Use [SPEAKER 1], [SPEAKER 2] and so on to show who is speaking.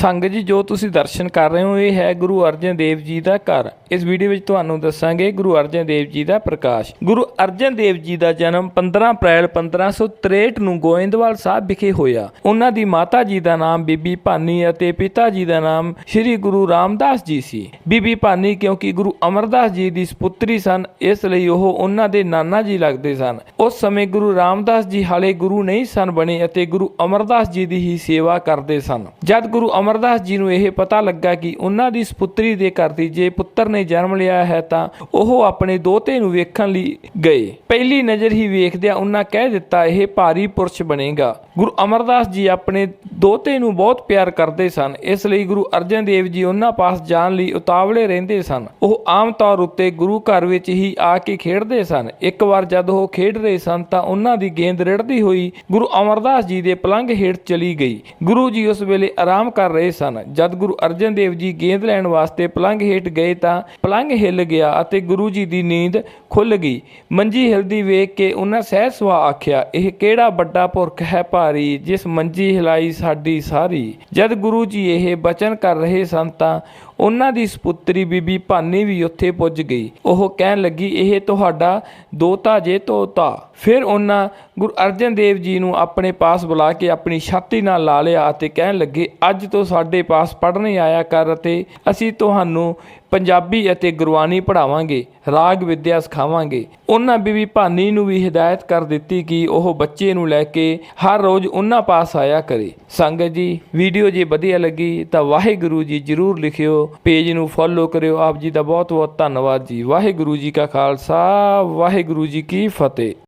[SPEAKER 1] ਸੰਗਤ ਜੀ, ਜੋ ਤੁਸੀਂ ਦਰਸ਼ਨ ਕਰ ਰਹੇ ਹੋ, ਇਹ ਹੈ ਗੁਰੂ ਅਰਜਨ ਦੇਵ ਜੀ ਦਾ ਘਰ। ਇਸ ਵੀਡੀਓ ਵਿੱਚ ਤੁਹਾਨੂੰ ਦੱਸਾਂਗੇ ਗੁਰੂ ਅਰਜਨ ਦੇਵ ਜੀ ਦਾ ਪ੍ਰਕਾਸ਼। ਗੁਰੂ ਅਰਜਨ ਦੇਵ ਜੀ ਦਾ ਜਨਮ 15 ਅਪ੍ਰੈਲ 1563 ਨੂੰ ਗੋਇੰਦਵਾਲ ਸਾਹਿਬ ਵਿਖੇ ਹੋਇਆ। ਉਹਨਾਂ ਦੀ ਮਾਤਾ ਜੀ ਦਾ ਨਾਮ ਬੀਬੀ ਭਾਨੀ ਅਤੇ ਪਿਤਾ ਜੀ ਦਾ ਨਾਮ ਸ੍ਰੀ ਗੁਰੂ ਰਾਮਦਾਸ ਜੀ ਸੀ। ਬੀਬੀ ਭਾਨੀ ਕਿਉਂਕਿ ਗੁਰੂ ਅਮਰਦਾਸ ਜੀ ਦੀ ਸੁਪੁੱਤਰੀ ਸਨ, ਇਸ ਲਈ ਉਹ ਉਹਨਾਂ ਦੇ ਨਾਨਾ ਜੀ ਲੱਗਦੇ ਸਨ। ਉਸ ਸਮੇਂ ਗੁਰੂ ਰਾਮਦਾਸ ਜੀ ਹਾਲੇ ਗੁਰੂ ਨਹੀਂ ਸਨ ਬਣੇ ਅਤੇ ਗੁਰੂ ਅਮਰਦਾਸ ਜੀ ਦੀ ਹੀ ਸੇਵਾ ਕਰਦੇ ਸਨ। ਜਦ ਗੁਰੂ ਅਮਰਦਾਸ ਜੀ ਨੂੰ ਇਹ ਪਤਾ ਲੱਗਾ ਕਿ ਉਹਨਾਂ ਦੀ ਸੁਪੁੱਤਰੀ ਦੇ ਘਰ ਦੀ ਜੇ ਪੁੱਤਰ ਨੇ ਜਨਮ ਲਿਆ ਹੈ ਤਾਂ ਉਹ ਆਪਣੇ ਦੋਤੇ ਨੂੰ ਵੇਖਣ ਲਈ ਗਏ। ਪਹਿਲੀ ਨਜ਼ਰ ਹੀ ਵੇਖਦਿਆਂ ਉਹਨਾਂ ਕਹਿ ਦਿੱਤਾ, ਇਹ ਭਾਰੀ ਪੁਰਸ਼ ਬਣੇਗਾ। ਗੁਰੂ ਅਮਰਦਾਸ ਜੀ ਆਪਣੇ ਦੋਤੇ ਨੂੰ ਬਹੁਤ ਪਿਆਰ ਕਰਦੇ ਸਨ। ਇਸ ਲਈ ਗੁਰੂ ਅਰਜਨ ਦੇਵ ਜੀ ਉਹਨਾਂ ਪਾਸ ਜਾਣ ਲਈ ਉਤਾਵਲੇ ਰਹਿੰਦੇ ਸਨ। ਉਹ ਆਮ ਤੌਰ ਉੱਤੇ ਗੁਰੂ ਘਰ ਵਿੱਚ ਹੀ ਆ ਕੇ ਖੇਡਦੇ ਸਨ। ਇੱਕ ਵਾਰ ਜਦ ਉਹ ਖੇਡ ਰਹੇ ਸਨ ਤਾਂ ਉਹਨਾਂ ਦੀ ਗੇਂਦ ਰਿੜਦੀ ਹੋਈ ਗੁਰੂ ਅਮਰਦਾਸ ਜੀ ਦੇ ਪਲੰਘ ਹੇਠ ਚਲੀ ਗਈ। ਗੁਰੂ ਜੀ ਉਸ ਵੇਲੇ ਆਰਾਮ ਕਰ ਰਹੇ ਸਨ। ਜਦ ਗੁਰੂ ਅਰਜਨ ਦੇਵ ਜੀ ਗੇਂਦ ਲੈਣ ਵਾਸਤੇ ਪਲੰਘ ਹੇਠ ਗਏ ਤਾਂ ਪਲੰਘ ਹਿੱਲ ਗਿਆ ਅਤੇ ਗੁਰੂ ਜੀ ਦੀ ਨੀਂਦ ਖੁੱਲ ਗਈ। ਮੰਜੀ ਹਿਲਦੀ ਵੇਖ ਕੇ ਉਹਨਾਂ ਸਹਿ ਸੁਆ ਆਖਿਆ, ਇਹ ਕਿਹੜਾ ਵੱਡਾ ਪੁਰਖ ਹੈ ਭਾਰੀ, ਜਿਸ ਮੰਜੀ ਹਿਲਾਈ ਸਾਡੀ ਸਾਰੀ? ਜਦ ਗੁਰੂ ਜੀ ਇਹ ਬਚਨ ਕਰ ਰਹੇ ਸਨ ਤਾਂ ਉਹਨਾਂ ਦੀ ਸੁਪੁੱਤਰੀ ਬੀਬੀ ਭਾਨੀ ਵੀ ਉੱਥੇ ਪੁੱਜ ਗਈ। ਉਹ ਕਹਿਣ ਲੱਗੀ, ਇਹ ਤੁਹਾਡਾ ਦੋਤਾ ਜੇ ਤੋਤਾ। ਫਿਰ ਉਹਨਾਂ ਗੁਰੂ ਅਰਜਨ ਦੇਵ ਜੀ ਨੂੰ ਆਪਣੇ ਪਾਸ ਬੁਲਾ ਕੇ ਆਪਣੀ ਛਾਤੀ ਨਾਲ ਲਾ ਲਿਆ ਅਤੇ ਕਹਿਣ ਲੱਗੇ, ਅੱਜ ਤੋਂ ਸਾਡੇ ਪਾਸ ਪੜ੍ਹਨੇ ਆਇਆ ਕਰ ਅਤੇ ਅਸੀਂ ਤੁਹਾਨੂੰ ਪੰਜਾਬੀ ਅਤੇ ਗੁਰਬਾਣੀ ਪੜ੍ਹਾਵਾਂਗੇ, ਰਾਗ ਵਿਦਿਆ ਸਿਖਾਵਾਂਗੇ। ਉਹਨਾਂ ਬੀਬੀ ਭਾਨੀ ਨੂੰ ਵੀ ਹਦਾਇਤ ਕਰ ਦਿੱਤੀ ਕਿ ਉਹ ਬੱਚੇ ਨੂੰ ਲੈ ਕੇ ਹਰ ਰੋਜ਼ ਉਹਨਾਂ ਪਾਸ ਆਇਆ ਕਰੇ। ਸੰਗਤ ਜੀ, ਵੀਡੀਓ ਜੇ ਵਧੀਆ ਲੱਗੀ ਤਾਂ ਵਾਹਿਗੁਰੂ ਜੀ ਜਰੂਰ ਲਿਖਿਓ, ਪੇਜ ਨੂੰ ਫੋਲੋ ਕਰਿਓ। ਆਪ ਜੀ ਦਾ ਬਹੁਤ ਬਹੁਤ ਧੰਨਵਾਦ ਜੀ। ਵਾਹਿਗੁਰੂ ਜੀ ਕਾ ਖਾਲਸਾ, ਵਾਹਿਗੁਰੂ ਜੀ ਕੀ ਫਤਿਹ।